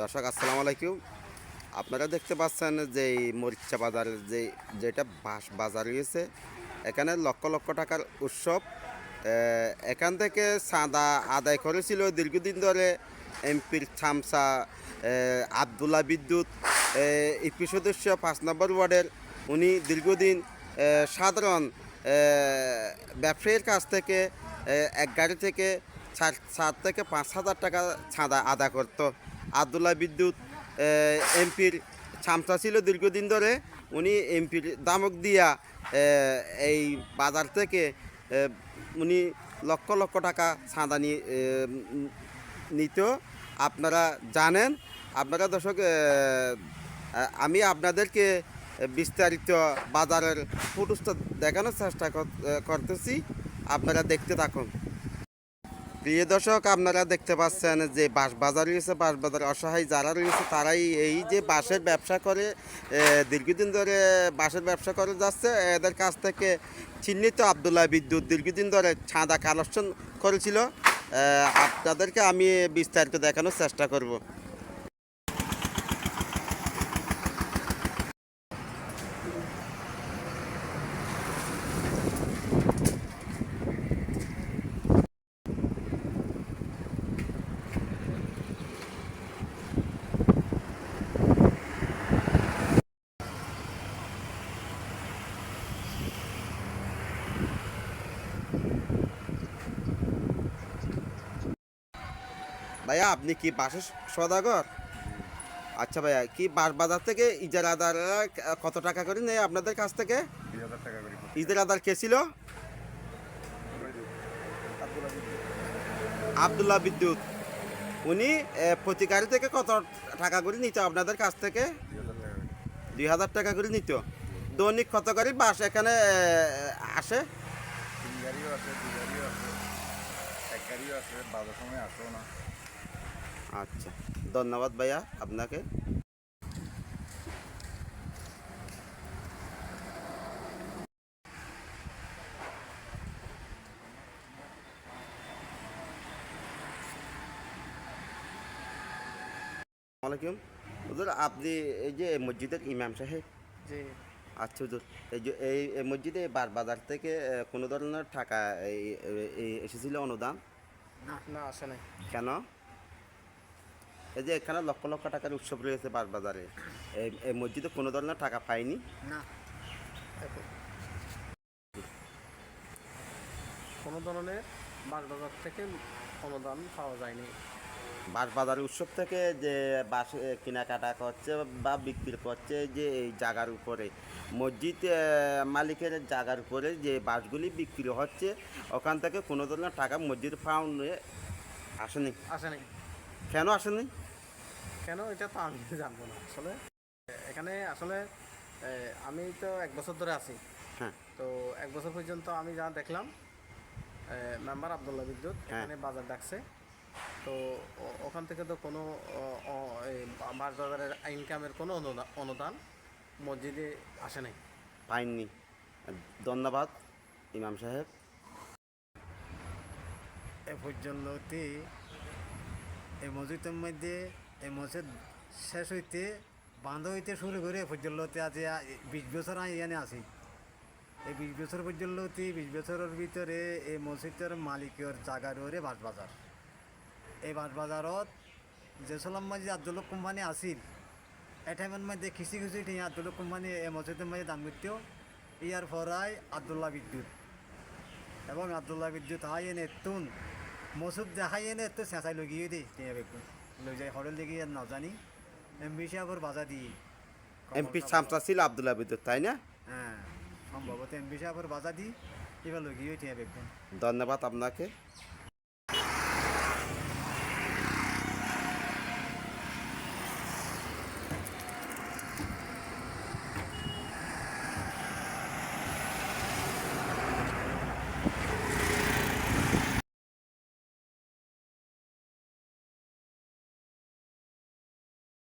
দর্শক, আসসালামু আলাইকুম। আপনারা দেখতে পাচ্ছেন যে এই মরিচা বাজারের যে যেটা বাস বাজার রয়েছে, এখানে লক্ষ লক্ষ টাকার উৎসব। এখান থেকে চাঁদা আদায় করেছিল দীর্ঘদিন ধরে এমপির ছামসা আবদুল্লাহ বিদ্যুৎ ইপি সদস্য, পাঁচ নম্বর ওয়ার্ডের, উনি দীর্ঘদিন সাধারণ ব্যবসায়ীর কাছ থেকে এক গাড়ি থেকে চার থেকে পাঁচ হাজার টাকা চাঁদা আদা করতো। আবদুল্লাহ বিদ্যুৎ এমপির ছামসা ছিল দীর্ঘদিন ধরে। উনি এমপির দামক দিয়া এই বাজার থেকে উনি লক্ষ লক্ষ টাকা আহ, নিত। আপনারা জানেন আপনারা দর্শক আমি আপনাদেরকে বিস্তারিত বাজারের ফুটুসটা দেখানোর চেষ্টা করতেছি। আপনারা দেখতে থাকুন। প্রিয় দর্শক, আপনারা দেখতে পাচ্ছেন যে বাঁশ বাজার রয়েছে বাঁশ বাজার অসহায় যারা রয়েছে, তারাই এই যে বাঁশের ব্যবসা করে দীর্ঘদিন ধরে বাঁশের ব্যবসা করে যাচ্ছে। এদের কাছ থেকে চিহ্নিত আবদুল্লাহ বিদ্যুৎ দীর্ঘদিন ধরে ছাঁদা কালেকশন করেছিল। আপনাদেরকে আমি বিস্তারিত দেখানোর চেষ্টা করব। ভাইয়া, আপনি কি বাঁশের সদাগর? আচ্ছা ভাইয়া, কি বাঁশ বাজার থেকে ইজারাদার কত টাকা করে নেয় আপনাদের কাছ থেকে? করে ইজারাদার কে ছিল? আবদুল্লাহ বিদ্যুৎ। উনি প্রতি গাড়ি থেকে কত টাকা করে নিত আপনাদের কাছ থেকে? দুই হাজার টাকা করে করে নিত। দৈনিক কত গাড়ি বাস এখানে আসে? আছে, বাজার সময় আসেও না। আচ্ছা ধন্যবাদ ভাইয়া আপনাকে। হুজুর আপনি এই যে মসজিদের ইমাম সাহেব? জি। আচ্ছা হুজুর এই যে এই এই মসজিদে বার বাজার থেকে কোনো ধরনের টাকা এসেছিল অনুদান? না না আসে নাই। কেন? এই যে এখানে লক্ষ লক্ষ টাকার উৎসব রয়েছে বাজারে এই মসজিদে কোনো ধরনের টাকা পাইনি না। কোনো ধরনের বাগবাজার থেকে অনুদান পাওয়া যায়নি। বাস বাজার উৎসব থেকে যে বাস কেনাকাটা করছে বা বিক্রি করছে যে এই জায়গার উপরে মসজিদ মালিকের জায়গার উপরে যে বাসগুলি বিক্রি হচ্ছে ওখান থেকে কোনো ধরনের টাকা মসজিদ ফাউন্ডে আসেনি? আসেনি। কেন আসেনি? কেন এটা তো আমি জানব না। আসলে এখানে আসলে আমি তো এক বছর ধরে আছি। হ্যাঁ। তো এক বছর পর্যন্ত আমি যা দেখলাম মেম্বার আবদুল্লাহ বিদ্যুৎ হ্যাঁ। এখানে বাজার ডাকছে। তো ওখান থেকে তো কোনো বাজারের ইনকামের কোনো অনুদান অনুদান মসজিদে আসে নাই। পাইনি ধন্যবাদ ইমাম সাহেব। এ পর্যন্ততে এই মসজিদের মধ্যে এই মসজিদ শেষ হইতে বান্ধ হইতে শুরু করে এ পর্যন্ততে আজ বিশ বছর আমি এখানে আছি। এই বিশ বছর পর্যন্ততে বিশ বছরের ভিতরে এই মসজিদের মালিকের জায়গা রয়ে বাস বাজার এই বাস বাজারত যে সালাম মসজিদ আব্দুল কোম্পানি আছিল। এই টাইমের মধ্যে খিচি খিচি ঠিক আব্দুল কোম্পানি এই মসজিদের মধ্যে দাম করতেও ইয়ার পরাই আবদুল্লাহ বিদ্যুৎ। এবং আবদুল্লাহ বিদ্যুৎ হাই এনে তুন মসুদ দেখাই এনে তো চেঁচাই লগিয়ে দিই টিয়া বেগুন। লৈ যাই হরের দেখি নাজানি। এমবি সাহেবর বাজা দিয়ে। এমপি সামসা ছিল আব্দুল বিদ্যুৎ তাই না? হ্যাঁ সম্ভবত এমবি সাহেবর বাজা দিয়ে এবার লগিয়ে বেগুন ধন্যবাদ আপনাকে।